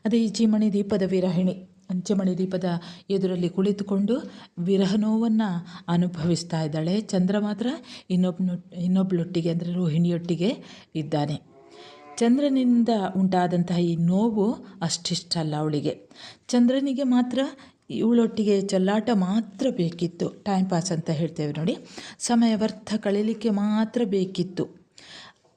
ಅದೇ ಈ ಚಿಮಣಿ ದೀಪದ ವಿರಹಿಣಿ ಅಂಚಮಣಿ ದೀಪದ ಎದುರಲ್ಲಿ ಕುಳಿತುಕೊಂಡು ವಿರಹ ನೋವನ್ನು ಅನುಭವಿಸ್ತಾ ಇದ್ದಾಳೆ. ಚಂದ್ರ ಮಾತ್ರ ಇನ್ನೊಬ್ನು ಇನ್ನೊಬ್ಬಳೊಟ್ಟಿಗೆ ಅಂದರೆ ರೋಹಿಣಿಯೊಟ್ಟಿಗೆ ಇದ್ದಾನೆ. ಚಂದ್ರನಿಂದ ಉಂಟಾದಂತಹ ಈ ನೋವು ಅಷ್ಟಿಷ್ಟಲ್ಲ ಅವಳಿಗೆ. ಚಂದ್ರನಿಗೆ ಮಾತ್ರ ಇವಳೊಟ್ಟಿಗೆ ಚೆಲ್ಲಾಟ ಮಾತ್ರ ಬೇಕಿತ್ತು. ಟೈಮ್ ಪಾಸ್ ಅಂತ ಹೇಳ್ತೇವೆ ನೋಡಿ. ಸಮಯ ವ್ಯರ್ಥ ಕಳೀಲಿಕ್ಕೆ ಮಾತ್ರ ಬೇಕಿತ್ತು.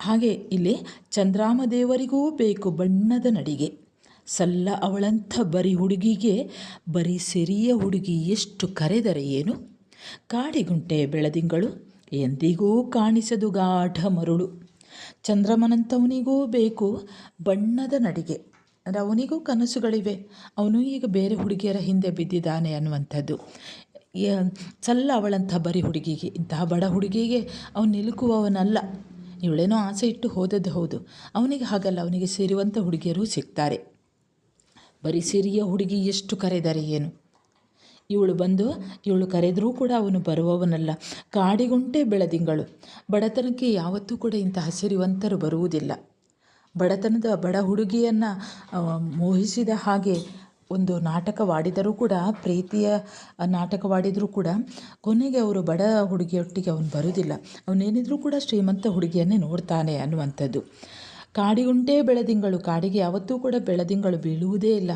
ಹಾಗೆ ಇಲ್ಲಿ ಚಂದ್ರಾಮದೇವರಿಗೂ ಬೇಕು ಬಣ್ಣದ ನಡಿಗೆ. ಸಲ್ಲ ಅವಳಂಥ ಬರಿ ಹುಡುಗಿಗೆ, ಬರೀ ಸಿರಿಯ ಹುಡುಗಿ ಎಷ್ಟು ಕರೆದರೆ ಏನು? ಕಾಡಿಗುಂಟೆ ಬೆಳದಿಂಗಳು ಎಂದಿಗೂ ಕಾಣಿಸದು ಗಾಢ ಮರುಳು. ಚಂದ್ರಮನಂಥವನಿಗೂ ಬೇಕು ಬಣ್ಣದ ನಡಿಗೆ. ಅಂದರೆ ಅವನಿಗೂ ಕನಸುಗಳಿವೆ. ಅವನು ಈಗ ಬೇರೆ ಹುಡುಗಿಯರ ಹಿಂದೆ ಬಿದ್ದಿದ್ದಾನೆ ಅನ್ನುವಂಥದ್ದು. ಸಲ್ಲ ಅವಳಂಥ ಬರಿ ಹುಡುಗಿಗೆ, ಇಂತಹ ಬಡ ಹುಡುಗಿಗೆ ಅವನು ನಿಲುಕುವವನಲ್ಲ. ಇವಳೇನೋ ಆಸೆ ಇಟ್ಟು ಹೋದದ್ದು ಹೌದು. ಅವನಿಗೆ ಹಾಗಲ್ಲ. ಅವನಿಗೆ ಸೇರುವಂಥ ಹುಡುಗಿಯರು ಸಿಗ್ತಾರೆ. ಬರೀ ಸಿರಿಯ ಹುಡುಗಿ ಎಷ್ಟು ಕರೆದರೆ ಏನು? ಇವಳು ಬಂದು ಇವಳು ಕರೆದರೂ ಕೂಡ ಅವನು ಬರುವವನಲ್ಲ. ಕಾಡಿಗುಂಟೆ ಬೆಳದಿಂಗಳು. ಬಡತನಕ್ಕೆ ಯಾವತ್ತೂ ಕೂಡ ಇಂತಹ ಸಿರಿವಂತರು ಬರುವುದಿಲ್ಲ. ಬಡತನದ ಬಡ ಹುಡುಗಿಯನ್ನು ಮೋಹಿಸಿದ ಹಾಗೆ ಒಂದು ನಾಟಕವಾಡಿದರೂ ಕೂಡ, ಪ್ರೀತಿಯ ನಾಟಕವಾಡಿದರೂ ಕೂಡ ಕೊನೆಗೆ ಅವರು ಬಡ ಹುಡುಗಿಯೊಟ್ಟಿಗೆ ಅವನು ಬರುವುದಿಲ್ಲ. ಅವನೇನಿದ್ರೂ ಕೂಡ ಶ್ರೀಮಂತ ಹುಡುಗಿಯನ್ನೇ ನೋಡ್ತಾನೆ ಅನ್ನುವಂಥದ್ದು. ಕಾಡಿಗುಂಟೇ ಬೆಳದಿಂಗಳು, ಕಾಡಿಗೆ ಯಾವತ್ತೂ ಕೂಡ ಬೆಳದಿಂಗಳು ಬೀಳುವುದೇ ಇಲ್ಲ.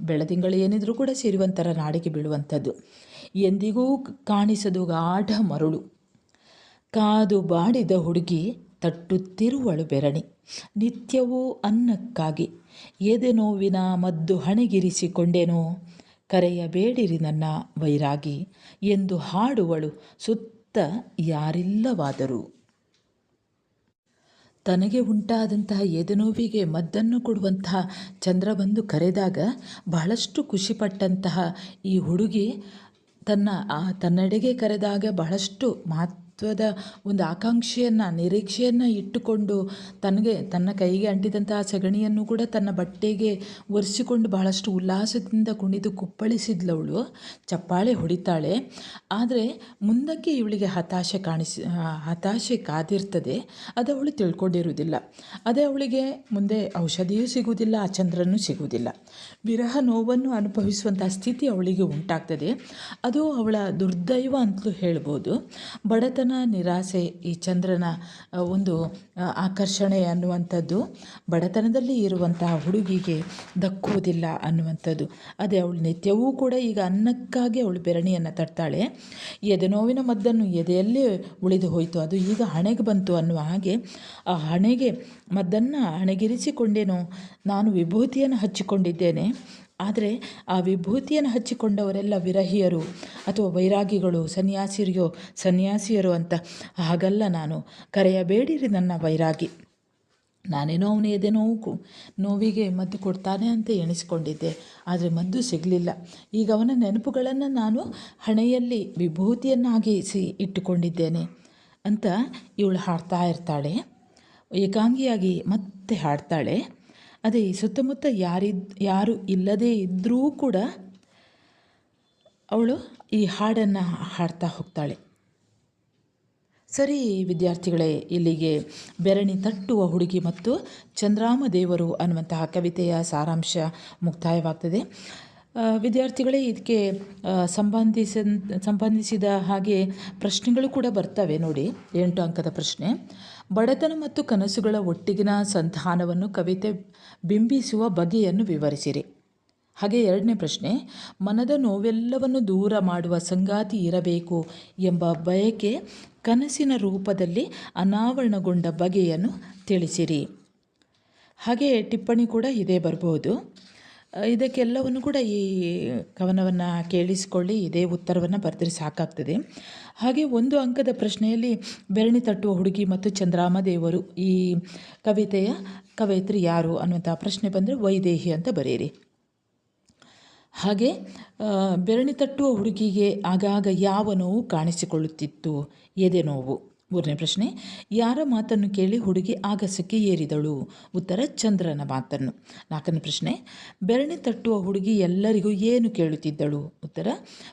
ಬೆಳದಿಂಗಳು ಏನಿದ್ರೂ ಕೂಡ ಸೇರುವಂತರ ನಾಡಿಗೆ ಬೀಳುವಂಥದ್ದು. ಎಂದಿಗೂ ಕಾಣಿಸದು ಗಾಢ ಮರುಳು. ಕಾದು ಬಾಡಿದ ಹುಡುಗಿ ತಟ್ಟುತ್ತಿರುವಳು ಬೆರಣಿ. ನಿತ್ಯವೂ ಅನ್ನಕ್ಕಾಗಿ, ಎದೆ ನೋವಿನ ಮದ್ದು ಹಣೆಗಿರಿಸಿಕೊಂಡೆನೋ ಕರೆಯಬೇಡಿರಿ ನನ್ನ ವೈರಾಗಿ, ಎಂದು ಹಾಡುವಳು ಸುತ್ತ ಯಾರಿಲ್ಲವಾದರೂ. ತನಗೆ ಉಂಟಾದಂತಹ ಎದೆನೋವಿಗೆ ಮದ್ದನ್ನು ಕೊಡುವಂತಹ ಚಂದ್ರ ಬಂದು ಕರೆದಾಗ ಬಹಳಷ್ಟು ಖುಷಿಪಟ್ಟಂತಹ ಈ ಹುಡುಗಿ ತನ್ನ ತನ್ನೆಡೆಗೆ ಕರೆದಾಗ ಬಹಳಷ್ಟು ಮಾತು ಮಹತ್ವದ ಒಂದು ಆಕಾಂಕ್ಷೆಯನ್ನು, ನಿರೀಕ್ಷೆಯನ್ನು ಇಟ್ಟುಕೊಂಡು ತನಗೆ, ತನ್ನ ಕೈಗೆ ಅಂಟಿದಂತಹ ಸಗಣಿಯನ್ನು ಕೂಡ ತನ್ನ ಬಟ್ಟೆಗೆ ಒರೆಸಿಕೊಂಡು ಬಹಳಷ್ಟು ಉಲ್ಲಾಸದಿಂದ ಕುಣಿದು ಕುಪ್ಪಳಿಸಿದ್ಲವಳು. ಚಪ್ಪಾಳೆ ಹೊಡಿತಾಳೆ. ಆದರೆ ಮುಂದಕ್ಕೆ ಇವಳಿಗೆ ಹತಾಶೆ ಕಾಣಿಸಿ ಹತಾಶೆ ಕಾದಿರ್ತದೆ. ಅದು ಅವಳು ತಿಳ್ಕೊಂಡಿರುವುದಿಲ್ಲ. ಅದೇ ಅವಳಿಗೆ ಮುಂದೆ ಔಷಧಿಯೂ ಸಿಗುವುದಿಲ್ಲ, ಆ ಚಂದ್ರನೂ ಸಿಗುವುದಿಲ್ಲ. ವಿರಹ ನೋವನ್ನು ಅನುಭವಿಸುವಂಥ ಸ್ಥಿತಿ ಅವಳಿಗೆ ಉಂಟಾಗ್ತದೆ. ಅದು ಅವಳ ದುರ್ದೈವ ಅಂತಲೂ ಹೇಳ್ಬೋದು. ಬಡತನ ನಿರಾಸೆ ಈ ಚಂದ್ರನ ಒಂದು ಆಕರ್ಷಣೆ ಅನ್ನುವಂಥದ್ದು, ಬಡತನದಲ್ಲಿ ಇರುವಂತಹ ಹುಡುಗಿಗೆ ದಕ್ಕುವುದಿಲ್ಲ ಅನ್ನುವಂಥದ್ದು. ಅದೇ ಅವಳು ನಿತ್ಯವೂ ಕೂಡ ಈಗ ಅನ್ನಕ್ಕಾಗಿ ಅವಳು ಬೆರಣಿಯನ್ನು ತಡ್ತಾಳೆ ಎದೆ ನೋವಿನ ಮದ್ದನ್ನು ಎದೆಯಲ್ಲೇ ಉಳಿದು ಹೋಯಿತು. ಅದು ಈಗ ಹಣೆಗೆ ಬಂತು ಅನ್ನುವ ಹಾಗೆ ಆ ಹಣೆಗೆ ಮದ್ದನ್ನು ಹಣೆಗಿರಿಸಿಕೊಂಡೇನೋ, ನಾನು ವಿಭೂತಿಯನ್ನು ಹಚ್ಚಿಕೊಂಡಿದ್ದೇನೆ. ಆದರೆ ಆ ವಿಭೂತಿಯನ್ನು ಹಚ್ಚಿಕೊಂಡವರೆಲ್ಲ ವಿರಹಿಯರು ಅಥವಾ ವೈರಾಗಿಗಳು ಸನ್ಯಾಸಿರಿಯೋ ಸನ್ಯಾಸಿಯರು ಅಂತ. ಹಾಗಲ್ಲ ನಾನು. ಕರೆಯಬೇಡಿರಿ ನನ್ನ ವೈರಾಗಿ. ನಾನೇನೋ ಅವನು ಎದೆ ನೋವು ನೋವಿಗೆ ಮದ್ದು ಕೊಡ್ತಾನೆ ಅಂತ ಎಣಿಸ್ಕೊಂಡಿದ್ದೆ. ಆದರೆ ಮದ್ದು ಸಿಗಲಿಲ್ಲ. ಈಗ ಅವನ ನೆನಪುಗಳನ್ನು ನಾನು ಹಣೆಯಲ್ಲಿ ವಿಭೂತಿಯನ್ನಾಗಿಸಿ ಇಟ್ಟುಕೊಂಡಿದ್ದೇನೆ ಅಂತ ಇವಳು ಹಾಡ್ತಾ ಇರ್ತಾಳೆ. ಏಕಾಂಗಿಯಾಗಿ ಮತ್ತೆ ಹಾಡ್ತಾಳೆ. ಅದೇ ಸುತ್ತಮುತ್ತ ಯಾರಿದ್, ಯಾರು ಇಲ್ಲದೇ ಇದ್ದರೂ ಕೂಡ ಅವಳು ಈ ಹಾಡನ್ನು ಹಾಡ್ತಾ ಹೋಗ್ತಾಳೆ. ಸರಿ ವಿದ್ಯಾರ್ಥಿಗಳೇ, ಇಲ್ಲಿಗೆ ಬೆರಣಿ ತಟ್ಟುವ ಹುಡುಗಿ ಮತ್ತು ಚಂದ್ರಾಮ ದೇವರು ಅನ್ನುವಂತಹ ಕವಿತೆಯ ಸಾರಾಂಶ ಮುಕ್ತಾಯವಾಗ್ತದೆ. ವಿದ್ಯಾರ್ಥಿಗಳೇ, ಇದಕ್ಕೆ ಸಂಬಂಧಿಸ ಸಂಬಂಧಿಸಿದ ಹಾಗೆ ಪ್ರಶ್ನೆಗಳು ಕೂಡ ಬರ್ತವೆ ನೋಡಿ. ಎಂಟು ಅಂಕದ ಪ್ರಶ್ನೆ. ಬಡತನ ಮತ್ತು ಕನಸುಗಳ ಒಟ್ಟಿಗಿನ ಸಂಧಾನವನ್ನು ಕವಿತೆ ಬಿಂಬಿಸುವ ಬಗೆಯನ್ನು ವಿವರಿಸಿರಿ. ಹಾಗೆ ಎರಡನೇ ಪ್ರಶ್ನೆ, ಮನದ ನೋವೆಲ್ಲವನ್ನು ದೂರ ಮಾಡುವ ಸಂಗಾತಿ ಇರಬೇಕು ಎಂಬ ಬಯಕೆ ಕನಸಿನ ರೂಪದಲ್ಲಿ ಅನಾವರಣಗೊಂಡ ಬಗೆಯನ್ನು ತಿಳಿಸಿರಿ. ಹಾಗೆ ಟಿಪ್ಪಣಿ ಕೂಡ ಇದೇ ಬರ್ಬೋದು ಇದಕ್ಕೆಲ್ಲವನ್ನು ಕೂಡ ಈ ಕವನವನ್ನು ಕೇಳಿಸಿಕೊಳ್ಳಿ, ಇದೇ ಉತ್ತರವನ್ನು ಬರೆದ್ರೆ, ಸಾಕಾಗ್ತದೆ. ಹಾಗೆ ಒಂದು ಅಂಕದ ಪ್ರಶ್ನೆಯಲ್ಲಿ ಬೆರಣಿ ತಟ್ಟುವ ಹುಡುಗಿ ಮತ್ತು ಚಂದ್ರಾಮ ದೇವರು ಈ ಕವಿತೆಯ ಕವಯಿತ್ರಿ ಯಾರು ಅನ್ನುವಂಥ ಪ್ರಶ್ನೆ ಬಂದರೆ ವೈದೇಹಿ ಅಂತ ಬರೆಯಿರಿ ಹಾಗೆ ಬೆರಣಿ ತಟ್ಟುವ ಹುಡುಗಿಗೆ ಆಗಾಗ ಯಾವ ನೋವು ಕಾಣಿಸಿಕೊಳ್ಳುತ್ತಿತ್ತು? ಎದೆ ನೋವು. ಮೂರನೇ ಪ್ರಶ್ನೆ, ಯಾರ ಮಾತನ್ನು ಕೇಳಿ ಹುಡುಗಿ ಆಗಸಕ್ಕೆ ಏರಿದಳು? ಉತ್ತರ, ಚಂದ್ರನ ಮಾತನ್ನು. ನಾಲ್ಕನೇ ಪ್ರಶ್ನೆ, ಬೆರಣಿ ತಟ್ಟುವ ಹುಡುಗಿ ಎಲ್ಲರಿಗೂ ಏನು ಕೇಳುತ್ತಿದ್ದಳು? ಉತ್ತರ,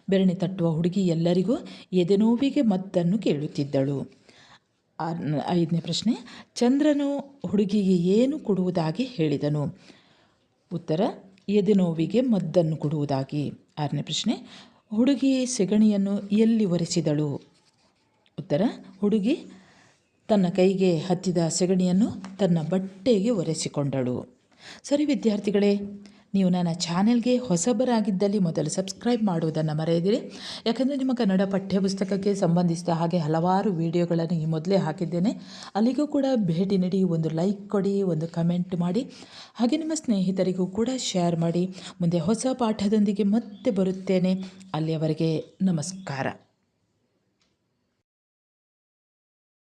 ಬೆರಣಿ ತಟ್ಟುವ ಹುಡುಗಿ ಎಲ್ಲರಿಗೂ ಎದೆನೋವಿಗೆ ಮದ್ದನ್ನು ಕೇಳುತ್ತಿದ್ದಳು. ಐದನೇ ಪ್ರಶ್ನೆ, ಚಂದ್ರನು ಹುಡುಗಿಗೆ ಏನು ಕೊಡುವುದಾಗಿ ಹೇಳಿದನು? ಉತ್ತರ, ಎದೆನೋವಿಗೆ ಮದ್ದನ್ನು ಕೊಡುವುದಾಗಿ. ಆರನೇ ಪ್ರಶ್ನೆ ಹುಡುಗಿ ಸೆಗಣಿಯನ್ನು ಎಲ್ಲಿ ಒರೆಸಿದಳು? ಉತ್ತರ, ಹುಡುಗಿ ತನ್ನ ಕೈಗೆ ಹತ್ತಿದ ಸೆಗಣಿಯನ್ನು ತನ್ನ ಬಟ್ಟೆಗೆ ಒರೆಸಿಕೊಂಡಳು. ಸರಿ ವಿದ್ಯಾರ್ಥಿಗಳೇ, ನೀವು ನನ್ನ ಚಾನೆಲ್ಗೆ ಹೊಸಬರಾಗಿದ್ದಲ್ಲಿ ಮೊದಲು ಸಬ್ಸ್ಕ್ರೈಬ್ ಮಾಡುವುದನ್ನು ಮರೆಯದಿರಿ. ಯಾಕಂದರೆ ನಿಮ್ಮ ಕನ್ನಡ ಪಠ್ಯಪುಸ್ತಕಕ್ಕೆ ಸಂಬಂಧಿಸಿದ ಹಾಗೆ ಹಲವಾರು ವಿಡಿಯೋಗಳನ್ನು ಈ ಮೊದಲೇ ಹಾಕಿದ್ದೇನೆ. ಅಲ್ಲಿಗೂ ಕೂಡ ಭೇಟಿ ನೀಡಿ ಒಂದು ಲೈಕ್ ಕೊಡಿ, ಒಂದು ಕಮೆಂಟ್ ಮಾಡಿ. ಹಾಗೆ ನಿಮ್ಮ ಸ್ನೇಹಿತರಿಗೂ ಕೂಡ ಶೇರ್ ಮಾಡಿ. ಮುಂದೆ ಹೊಸ ಪಾಠದೊಂದಿಗೆ ಮತ್ತೆ ಬರುತ್ತೇನೆ. ಅಲ್ಲಿಯವರೆಗೆ ನಮಸ್ಕಾರ.